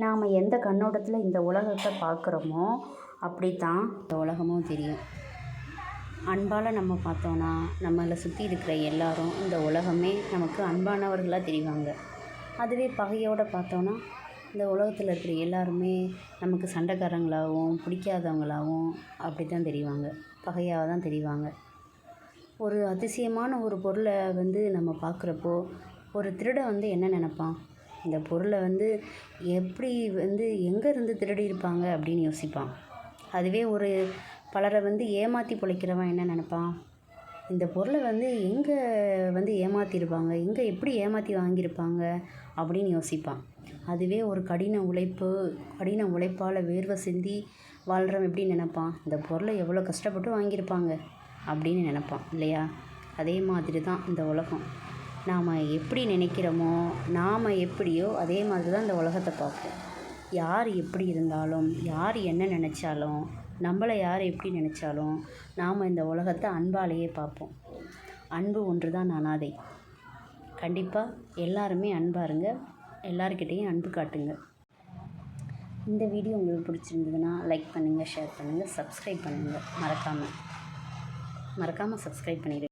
நாம் எந்த கண்ணோட்டத்தில் இந்த உலகத்தை பார்க்குறோமோ அப்படி தான் இந்த உலகமும் தெரியும். அன்பால் நம்ம பார்த்தோன்னா நம்மளை சுற்றி இருக்கிற எல்லாரும் இந்த உலகமே நமக்கு அன்பானவர்களாக தெரிவாங்க. அதுவே பகையோடு பார்த்தோன்னா இந்த உலகத்தில் இருக்கிற எல்லாருமே நமக்கு சண்டைக்காரங்களாகவும் பிடிக்காதவங்களாகவும் அப்படி தான் தெரிவாங்க. பகையாக தான் தெரிவாங்க. ஒரு அதிசயமான ஒரு பொருளை வந்து நம்ம பார்க்குறப்போ ஒரு திருடன் வந்து என்ன நினப்பான்? இந்த பொருளை வந்து எப்படி வந்து எங்கேருந்து திருடி இருப்பாங்க அப்படின்னு யோசிப்பான். அதுவே ஒரு பலரை வந்து ஏமாற்றி பிழைக்கிறவன் என்ன நினப்பான்? இந்த பொருளை வந்து எங்கே வந்து ஏமாற்றிருப்பாங்க எங்கே எப்படி ஏமாற்றி வாங்கியிருப்பாங்க? அப்படின்னு யோசிப்பான். அதுவே ஒரு கடின உழைப்பு கடின உழைப்பால் வேர்வை சிந்தி வாழ்கிறவன் எப்படி நினப்பான்? இந்த பொருளை எவ்வளோ கஷ்டப்பட்டு வாங்கியிருப்பாங்க அப்படின்னு நினப்பான் இல்லையா? அதே மாதிரி தான் இந்த உலகம். நாம் எப்படி நினைக்கிறோமோ நாம் எப்படியோ அதே மாதிரி தான் இந்த உலகத்தை பார்ப்போம். யார் எப்படி இருந்தாலும் யார் என்ன நினச்சாலும் நம்மளை யார் எப்படி நினச்சாலும் நாம் இந்த உலகத்தை அன்பாலேயே பார்ப்போம். அன்பு ஒன்று தான் அனாதை. கண்டிப்பாக எல்லாருமே அன்பாக இருங்க எல்லாருக்கிட்டேயும் அன்பு காட்டுங்க. இந்த வீடியோ உங்களுக்கு பிடிச்சிருந்ததுன்னா லைக் பண்ணுங்கள் ஷேர் பண்ணுங்கள் சப்ஸ்கிரைப் பண்ணுங்கள் மறக்காமல் மறக்காமல் சப்ஸ்கிரைப் பண்ணிடுங்க.